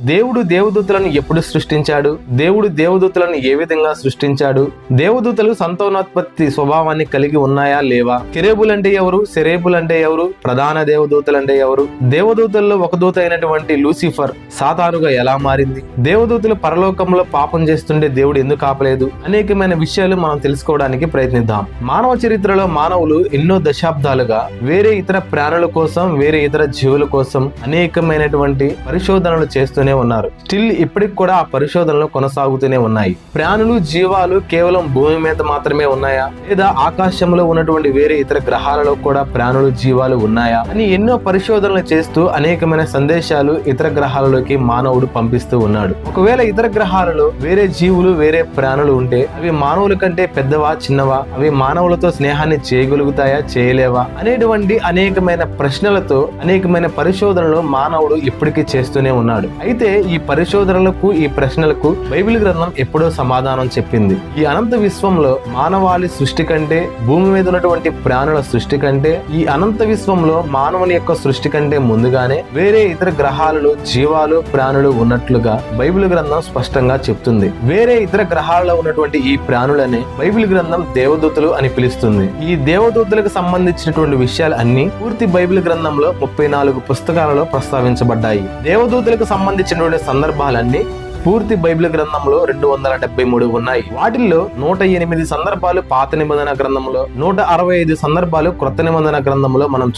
దేవుడు దేవదూతలను ఎప్పుడు సృష్టించాడు? దేవుడు దేవదూతలను ఏ విధంగా సృష్టించాడు? దేవదూతలు సంతానోత్పత్తి స్వభావాన్ని కలిగి ఉన్నాయా లేవా? కెరేబులు అంటే ఎవరు? సెరేబులు అంటే ఎవరు? ప్రధాన దేవదూతలు అంటే ఎవరు? దేవదూతల్లో ఒక దూత అయినటువంటి లూసిఫర్ సాతానుగా ఎలా మారింది? దేవదూతలు పరలోకంలో పాపం చేస్తుంటే దేవుడు ఎందుకు ఆపలేదు? అనేకమైన విషయాలు మనం తెలుసుకోవడానికి ప్రయత్నిద్దాం. మానవ చరిత్రలో మానవులు ఎన్నో దశాబ్దాలుగా వేరే ఇతర ప్రాణుల కోసం వేరే ఇతర జీవుల కోసం అనేకమైనటువంటి పరిశోధనలు చేస్తూనే ఉన్నారు. స్టిల్ ఇప్పటికి కూడా ఆ పరిశోధనలు కొనసాగుతూనే ఉన్నాయి. ప్రాణులు జీవాలు కేవలం భూమి మీద మాత్రమే ఉన్నాయా? లేదా ఆకాశంలో ఉన్నటువంటి వేరే ఇతర గ్రహాలలో కూడా ప్రాణులు జీవాలు ఉన్నాయా? అని ఎన్నో పరిశోధనలు చేస్తూ అనేకమైన సందేశాలు ఇతర గ్రహాలలోకి మానవుడు పంపిస్తూ ఉన్నాడు. ఒకవేళ ఇతర గ్రహాలలో వేరే జీవులు వేరే ప్రాణులు ఉంటే అవి మానవుల కంటే పెద్దవా చిన్నవా? అవి మానవులతో స్నేహాన్ని చేయగలుగుతాయా చేయలేవా? అనేటువంటి అనేకమైన ప్రశ్నలతో అనేకమైన పరిశోధనలు మానవుడు ఇప్పటికీ చేస్తూనే ఉన్నాడు. అయితే ఈ పరిశోధనలకు ఈ ప్రశ్నలకు బైబిల్ గ్రంథం ఎప్పుడో సమాధానం చెప్పింది. ఈ అనంత విశ్వంలో మానవాళి సృష్టి కంటే భూమి మీద ఉన్నటువంటి ప్రాణుల సృష్టి కంటే ఈ అనంత విశ్వంలో మానవుని యొక్క సృష్టి కంటే ముందుగానే వేరే ఇతర గ్రహాలలో జీవాలు ప్రాణులు ఉన్నట్లుగా బైబిల్ గ్రంథం స్పష్టంగా చెప్తుంది. వేరే ఇతర గ్రహాలలో ఉన్నటువంటి ఈ ప్రాణులని బైబిల్ గ్రంథం దేవదూతలు అని పిలుస్తుంది. ఈ దేవదూతలకు సంబంధించినటువంటి విషయాలు అన్ని పూర్తి బైబిల్ గ్రంథంలో ముప్పై నాలుగు పుస్తకాలలో ప్రస్తావించబడ్డాయి. దేవదూతలకు సంబంధించినటువంటి సందర్భాలన్నీ పూర్తి బైబిల్ గ్రంథంలో రెండు వందల డెబ్బై మూడు ఉన్నాయి. వాటిల్లో నూట ఎనిమిది సందర్భాలు పాత నిబంధన గ్రంథంలో నూట అరవై ఐదు సందర్భాలు క్రొత్త నిబంధన గ్రంథంలో మనం